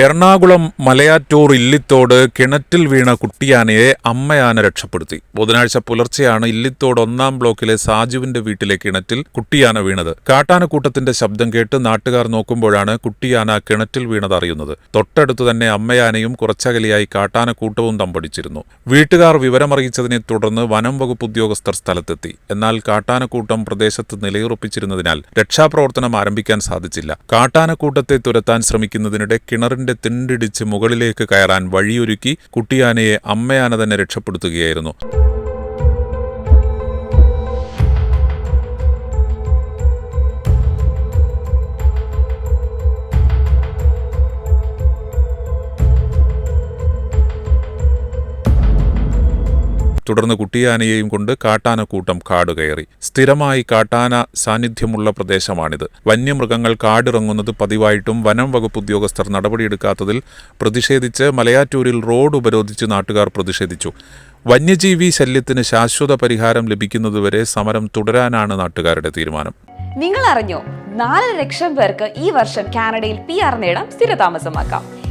എറണാകുളം മലയാറ്റൂർ ഇല്ലിത്തോട് കിണറ്റിൽ വീണ കുട്ടിയാനയെ അമ്മയാന രക്ഷപ്പെടുത്തി. ബുധനാഴ്ച പുലർച്ചെയാണ് ഇല്ലിത്തോട് ഒന്നാം ബ്ലോക്കിലെ സാജുവിന്റെ വീട്ടിലെ കിണറ്റിൽ കുട്ടിയാന വീണത്. കാട്ടാനക്കൂട്ടത്തിന്റെ ശബ്ദം കേട്ട് നാട്ടുകാർ നോക്കുമ്പോഴാണ് കുട്ടിയാന കിണറ്റിൽ വീണത് അറിയുന്നത്. തൊട്ടടുത്തു തന്നെ അമ്മയാനയും കുറച്ചകലിയായി കാട്ടാനക്കൂട്ടവും തമ്പടിച്ചിരുന്നു. വീട്ടുകാർ വിവരമറിയിച്ചതിനെ തുടർന്ന് വനം വകുപ്പ് ഉദ്യോഗസ്ഥർ സ്ഥലത്തെത്തി. എന്നാൽ കാട്ടാനക്കൂട്ടം പ്രദേശത്ത് നിലയുറപ്പിച്ചിരുന്നതിനാൽ രക്ഷാപ്രവർത്തനം ആരംഭിക്കാൻ സാധിച്ചില്ല. കാട്ടാനക്കൂട്ടത്തെ തുരത്താൻ ശ്രമിക്കുന്നതിനിടെ കിണറിന്റെ തിണ്ടിടിച്ച് മുകളിലേക്ക് കയറാൻ വഴിയൊരുക്കി കുട്ടിയാനയെ അമ്മയാന തന്നെ രക്ഷപ്പെടുത്തുകയായിരുന്നു തുടർന്ന് കുട്ടിയാനയെയും കൊണ്ട് കാട്ടാനക്കൂട്ടം കാട് കയറി സ്ഥിരമായി കാട്ടാന സാന്നിധ്യമുള്ള പ്രദേശമാണിത്. വന്യമൃഗങ്ങൾ കാടിറങ്ങുന്നത് പതിവായിട്ടും വനം വകുപ്പ് ഉദ്യോഗസ്ഥർ നടപടിയെടുക്കാത്തതിൽ പ്രതിഷേധിച്ച് മലയാറ്റൂരിൽ റോഡ് ഉപരോധിച്ച് നാട്ടുകാർ പ്രതിഷേധിച്ചു. വന്യജീവി ശല്യത്തിന് ശാശ്വത പരിഹാരം ലഭിക്കുന്നതുവരെ സമരം തുടരാനാണ് നാട്ടുകാരുടെ തീരുമാനം. നിങ്ങൾ അറിഞ്ഞോ നാല് ലക്ഷം പേർക്ക് ഈ വർഷം കാനഡയിൽ പി ആർ നേടാം സ്ഥിരതാമസമാക്കാം.